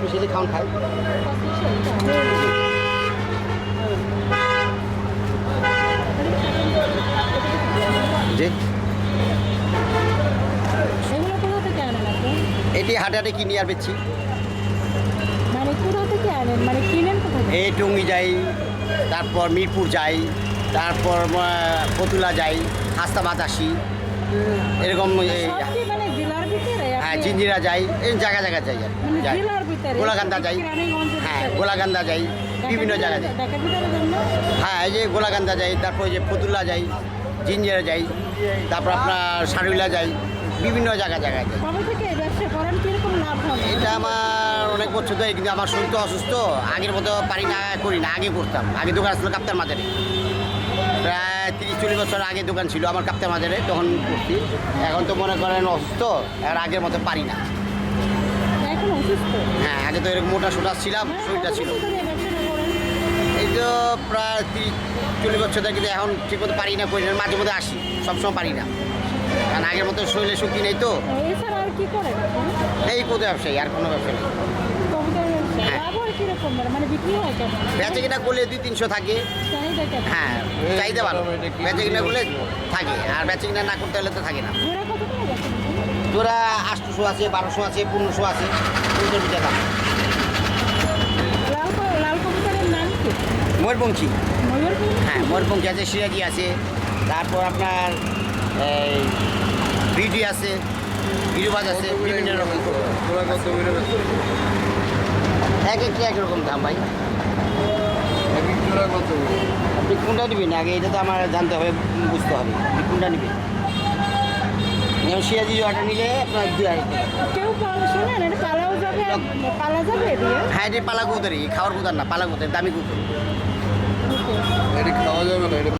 মিশালি খাওয়ান খাই থেকে এটি হাটে হাটে কিনি আর বেচছি মানে মানে এই টুঙ্গি যাই তারপর মিরপুর যাই তারপর ফতুলা যাই হাস্তাবাদ আসি। এরকম মানে জেলার ভিতরে হ্যাঁ জিঞ্জিরা যাই এই জায়গা জায়গা যাই আর মানে যাই। গোলাকান্দা যাই। হ্যাঁ? গোলাকান্দা যাই বিভিন্ন জায়গা যাই? হ্যাঁ এই যে গোলাকান্দা যাই তারপর যে ফতুল্লা যাই জিঞ্জিরা যাই তারপর আপনার সারুইলা যাই বিভিন্ন জায়গা জায়গায় যাই। এটা আমার অনেক বছর ধরে কিন্তু আমার শরীর তো অসুস্থ আগের মতো পারি না করি না আগে করতাম। আগে দোকান ছিল কাপ্তার মাজারে। প্রায় চল্লিশ বছর আগে দোকান ছিল আমার কাপ্তার মাজারে তখন করছি। এখন তো মনে করেন অসুস্থ আর আগের মতো পারি না। হ্যাঁ আগে তো এরকম মোটা সোটা ছিলাম শরীরটা ছিল। এই? এই তো প্রায় তিরিশ চল্লিশ বছর ধরে কিন্তু এখন ঠিক মতো পারি না করি মাঝে মধ্যে আসি সবসময় পারি না। কারণ আগের মতো শরীরে শক্তি নেই তো? এই কোথাও ব্যবসায়ী আর কোনো ব্যবসা নেই কবুতর ব্যবসা হ্যাঁ। লাভ হয় কীরকম মানে বিক্রি হয় কেমন বেচে কিনা করলে দুই তিনশো থাকে। হ্যাঁ চাহিদা ভালো। বেচে কিনা করলে থাকে, আর বেচে কিনা না করতে হলে তো থাকে না? তোরা আটশোশো আছে, বারোশো আছে, পনেরোশো আছে তিনশো টাকা দাম। ময়ূরপঙ্খী। হ্যাঁ ময়ূরপঙ্খী আছে, সিরাজি আছে, তারপর আপনার, এই, বিডি আছে গিরিবাজ আছে, বিভিন্ন রকম। এক একটি একরকম দাম ভাই। আপনি কোনটা নেবেন? আগে এটা তো আমার জানতে হবে বুঝতে হবে। আপনি কোনটা নেবেন? নিলে আপনার কেউ যাবে পালা যাবে হ্যাঁ, পালা খাওয়ার কবুতার না পালা কবুতারি দামি কবুতারি খাওয়া যাবে